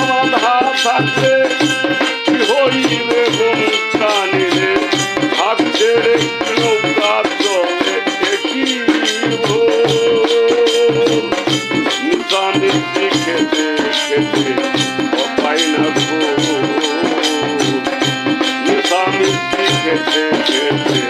বাধা থাকলে কি হইবে প্রাণে হাত ছেড়ে নৌকা চলে দেখি নিজানের দিকে দেখেছে পাই না নিজানের দিকে দেখেছে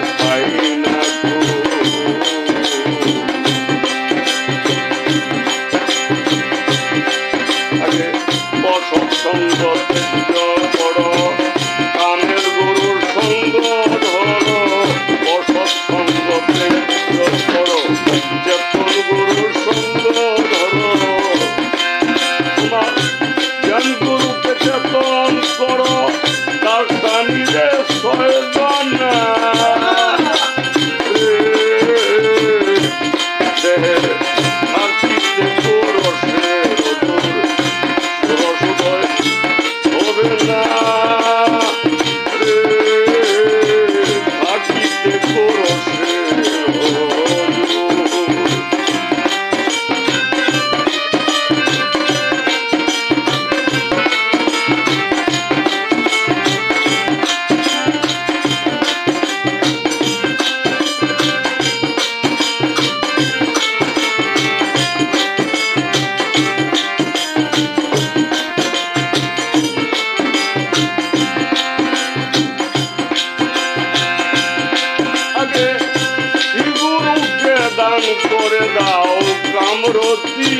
দান করে দাও কামরতি।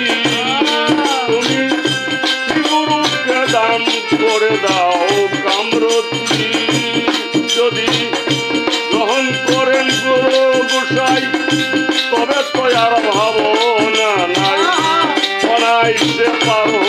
তুমি গুরুকে দান করে দাও কামরতি। যদি গ্রহণ করেন গুরু গোসাই তবে তো আর ভাবনা নাই। অনাইতে পারো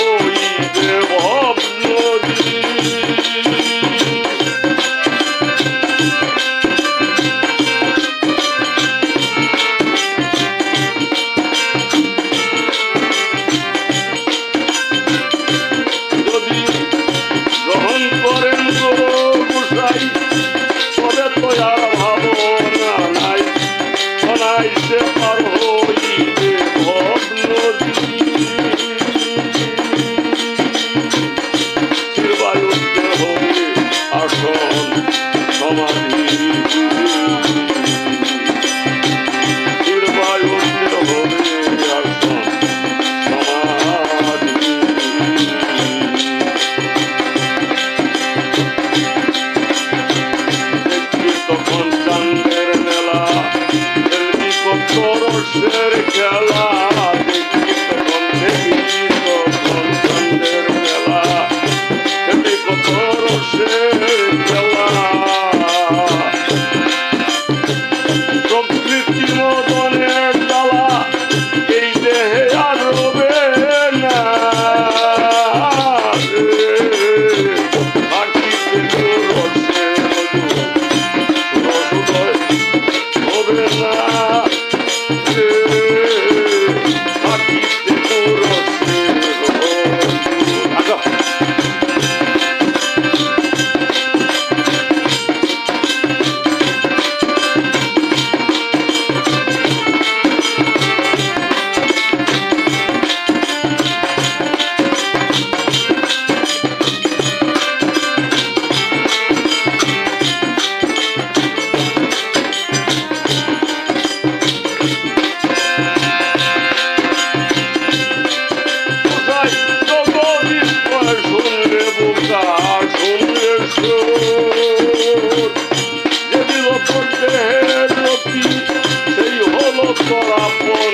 up, boy.